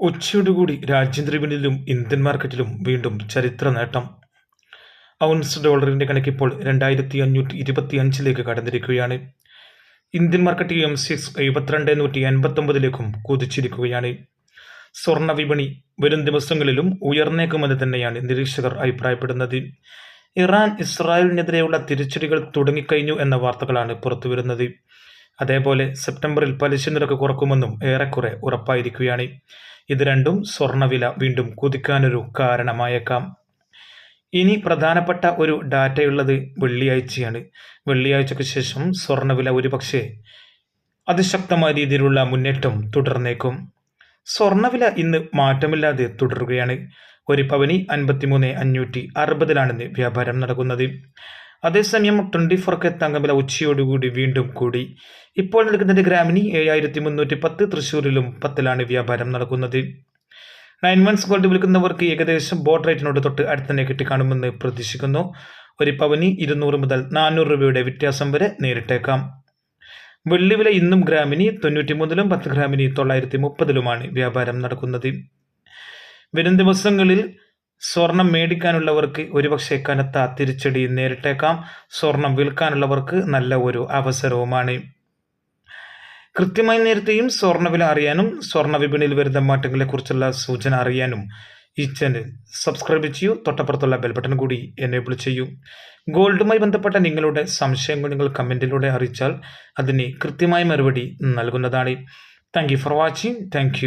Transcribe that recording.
ഉച്ചയോടുകൂടി രാജ്യാന്തര വിപണിയിലും ഇന്ത്യൻ മാർക്കറ്റിലും വീണ്ടും ചരിത്ര നേട്ടം. ഔൺസ് ഡോളറിന്റെ കണക്കിപ്പോൾ രണ്ടായിരത്തി അഞ്ഞൂറ്റി ഇരുപത്തി അഞ്ചിലേക്ക് കടന്നിരിക്കുകയാണ്. ഇന്ത്യൻ മാർക്കറ്റ് എം സിക്സ് എഴുപത്തിരണ്ട് നൂറ്റി എൺപത്തൊമ്പതിലേക്കും കുതിച്ചിരിക്കുകയാണ്. സ്വർണ വിപണി വരും ദിവസങ്ങളിലും ഉയർന്നേക്കുമെന്ന് തന്നെയാണ് നിരീക്ഷകർ അഭിപ്രായപ്പെടുന്നത്. ഇറാൻ ഇസ്രായേലിനെതിരെയുള്ള തിരിച്ചടികൾ തുടങ്ങിക്കഴിഞ്ഞു എന്ന വാർത്തകളാണ് പുറത്തുവരുന്നത്. അതേപോലെ സെപ്റ്റംബറിൽ പലിശ നിരക്ക് കുറക്കുമെന്നും ഏറെക്കുറെ ഉറപ്പായിരിക്കുകയാണ്. ഇത് രണ്ടും സ്വർണവില വീണ്ടും കുതിക്കാനൊരു കാരണമായേക്കാം. ഇനി പ്രധാനപ്പെട്ട ഒരു ഡാറ്റയുള്ളത് വെള്ളിയാഴ്ചയാണ്. വെള്ളിയാഴ്ചയ്ക്ക് ശേഷം സ്വർണവില ഒരുപക്ഷെ അതിശക്തമായ രീതിയിലുള്ള മുന്നേറ്റം തുടർന്നേക്കും. സ്വർണവില ഇന്ന് മാറ്റമില്ലാതെ തുടരുകയാണ്. ഒരു പവനി അൻപത്തിമൂന്ന് അഞ്ഞൂറ്റി അറുപതിലാണിന്ന് വ്യാപാരം നടക്കുന്നത്. അതേസമയം ട്വന്റി ഫോർ കെ തങ്കവില ഉച്ചയോടുകൂടി വീണ്ടും കൂടി. ഇപ്പോൾ നിൽക്കുന്നത് ഗ്രാമിനി ഏഴായിരത്തി മുന്നൂറ്റി പത്ത് തൃശ്ശൂരിലും പത്തിലാണ് വ്യാപാരം നടക്കുന്നത്. നയൻ മന്ത്സ് ഗോൾഡ് വിൽക്കുന്നവർക്ക് ഏകദേശം ബോട്ട് റേറ്റിനോട് തൊട്ട് അടുത്തന്നെ കിട്ടിക്കാണുമെന്ന് പ്രതീക്ഷിക്കുന്നു. ഒരു പവനി ഇരുന്നൂറ് മുതൽ നാനൂറ് രൂപയുടെ വ്യത്യാസം വരെ നേരിട്ടേക്കാം. വെള്ളിവില ഇന്നും ഗ്രാമിനി തൊണ്ണൂറ്റി മൂന്നിലും പത്ത് ഗ്രാമിനി തൊള്ളായിരത്തി മുപ്പതിലുമാണ് വ്യാപാരം നടക്കുന്നത്. വരും ദിവസങ്ങളിൽ സ്വർണം മേടിക്കാനുള്ളവർക്ക് ഒരുപക്ഷെ കനത്ത തിരിച്ചടി നേരിട്ടേക്കാം. സ്വർണം വിൽക്കാനുള്ളവർക്ക് നല്ല ഒരു അവസരവുമാണ്. കൃത്യമായി നേരത്തെയും സ്വർണവില അറിയാനും സ്വർണ വിപണിയിൽ വരുന്ന മാറ്റങ്ങളെക്കുറിച്ചുള്ള സൂചന അറിയാനും ഈ ചാനൽ സബ്സ്ക്രൈബ് ചെയ്യൂ. തൊട്ടപ്പുറത്തുള്ള ബെൽ ബട്ടൺ കൂടി എനേബിൾ ചെയ്യൂ. ഗോൾഡുമായി ബന്ധപ്പെട്ട നിങ്ങളുടെ സംശയങ്ങൾ നിങ്ങൾ കമന്റിലൂടെ അറിയിച്ചാൽ അതിന് കൃത്യമായ മറുപടി നൽകുന്നതാണ്. Thank for watching thank